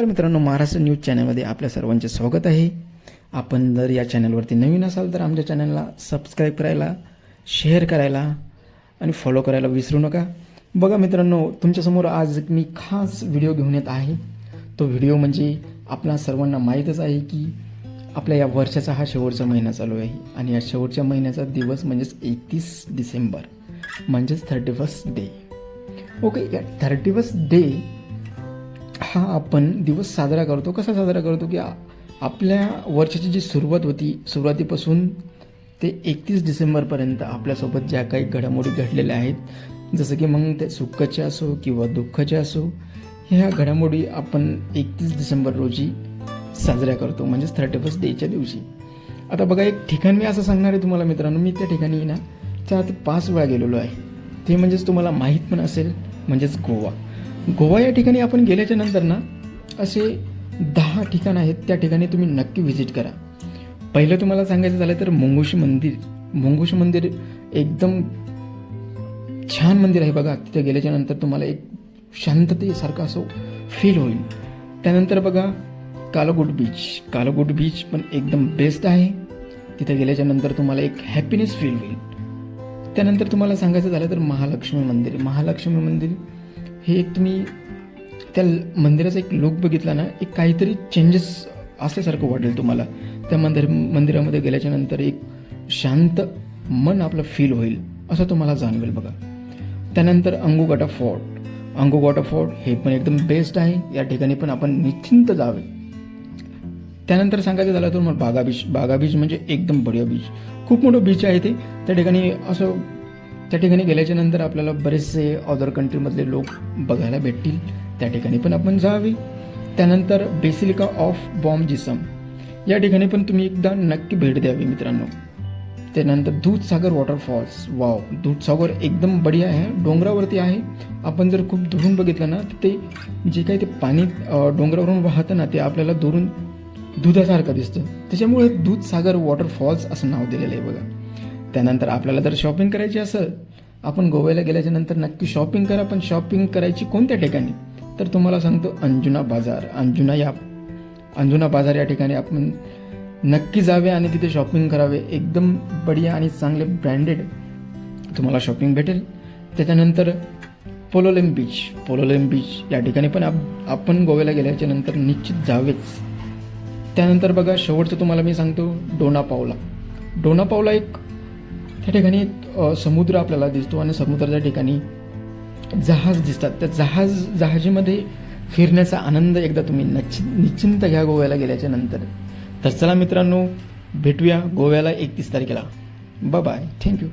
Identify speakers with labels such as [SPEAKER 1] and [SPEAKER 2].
[SPEAKER 1] नमस्कार मित्रांनो महाराष्ट्र न्यूज चॅनलमध्ये आपल्या सर्वांचे स्वागत आहे. आपण जर या चॅनलवरती नवीन असाल तर आमच्या चॅनलला सबस्क्राईब करायला शेअर करायला आणि फॉलो करायला विसरू नका. बघा मित्रांनो तुमच्यासमोर आज मी खास व्हिडिओ घेऊन येत आहे. तो व्हिडिओ म्हणजे आपल्या सर्वांना माहीतच आहे की आपल्या या वर्षाचा हा शेवटचा महिना चालू आहे आणि या शेवटच्या महिन्याचा दिवस म्हणजेच एकतीस डिसेंबर म्हणजेच थर्टी फर्स्ट डे ओके या थर्टी फर्स्ट डे हा आपण दिवस साजरा करतो. कसा साजरा करतो की आपल्या वर्षाची जी सुरुवात होती सुरुवातीपासून ते एकतीस डिसेंबरपर्यंत आपल्यासोबत ज्या काही घडामोडी घडलेल्या आहेत जसं की मग ते सुखाचे असो किंवा दुःखाचे असो ह्या घडामोडी आपण एकतीस डिसेंबर रोजी साजऱ्या करतो. म्हणजेच थर्टी फर्स्ट डेच्या दिवशी. आता बघा एक ठिकाण मी असं सांगणार आहे तुम्हाला मित्रांनो मी त्या ठिकाणी ना चार ते पाच वेळा गेलेलो आहे. ते म्हणजेच तुम्हाला माहीत पण असेल म्हणजेच गोवा. गोवा या ठिकाणी आपण गेल्याच्यानंतर ना असे दहा ठिकाणं आहेत त्या ठिकाणी तुम्ही नक्की व्हिजिट करा. पहिलं तुम्हाला सांगायचं झालं तर मुंगुशी मंदिर. मुंगुशी मंदिर एकदम छान मंदिर आहे बघा. तिथे गेल्याच्यानंतर तुम्हाला एक शांततेसारखं असं फील होईल. त्यानंतर बघा कालगुट बीच कालगुट बीच पण एकदम बेस्ट आहे. तिथे गेल्याच्यानंतर तुम्हाला एक हॅपीनेस फील होईल. त्यानंतर तुम्हाला सांगायचं झालं तर महालक्ष्मी मंदिर. महालक्ष्मी मंदिर हे एक तुम्ही त्या ल- मंदिराचा एक लुक बघितला ना एक काहीतरी चेंजेस असल्यासारखं वाटेल तुम्हाला. त्या मंदिर मंदिरामध्ये गेल्याच्यानंतर एक शांत मन आपलं फील होईल असं तुम्हाला जाणवेल बघा. त्यानंतर अंगुगाटा फोर्ट अंगुगाटा फोर्ट हे पण एकदम बेस्ट आहे. या ठिकाणी पण आपण निश्चिंत जावे. त्यानंतर सांगायचं झालं तर मग बागा बीच बागा बीच म्हणजे एकदम बढिया बीच खूप मोठं बीच आहे ते. त्या ठिकाणी असं त्या ठिकाणी गेल्याच्यानंतर आपल्याला बरेचसे अदर कंट्रीमधले लोक बघायला भेटतील. त्या ठिकाणी पण आपण जावे. त्यानंतर बेसिलिका ऑफ बॉम्ब जिसम या ठिकाणी पण तुम्ही एकदा नक्की भेट द्यावी मित्रांनो. त्यानंतर दूधसागर वॉटरफॉल्स वाव दूधसागर एकदम बढिया आहे. डोंगरावरती आहे. आपण जर खूप दुरून बघितलं ना तर ते जे काही ते पाणी डोंगरावरून वाहतं ना ते आपल्याला दुरून दुधासारखं दिसतं. त्याच्यामुळे दूधसागर वॉटरफॉल्स असं नाव दिलेलं आहे बघा. त्यानंतर आपल्याला जर शॉपिंग करायची असेल आपण गोव्याला गेल्याच्यानंतर नक्की शॉपिंग करा पण शॉपिंग करायची कोणत्या ठिकाणी? तर तुम्हाला सांगतो अंजुना बाजार. अंजुना या अंजुना बाजार या ठिकाणी आपण नक्की जावे आणि तिथे शॉपिंग करावे. एकदम बढिया आणि चांगले ब्रँडेड तुम्हाला शॉपिंग भेटेल. त्याच्यानंतर पोलोलेम बीच पोलोलेम बीच या ठिकाणी पण आप आपण गोव्याला गेल्याच्यानंतर निश्चित जावेच. त्यानंतर बघा शेवटचं तुम्हाला मी सांगतो डोना पावला डोना पावला एक त्या ठिकाणी समुद्र आपल्याला दिसतो आणि समुद्राच्या ठिकाणी जहाज दिसतात. त्या जहाज जहाजीमध्ये फिरण्याचा आनंद एकदा तुम्ही नच्चि निश्चिंत घ्या गोव्याला गेल्याच्यानंतर. तर चला मित्रांनो भेटूया गोव्याला एकतीस तारखेला. Bye thank you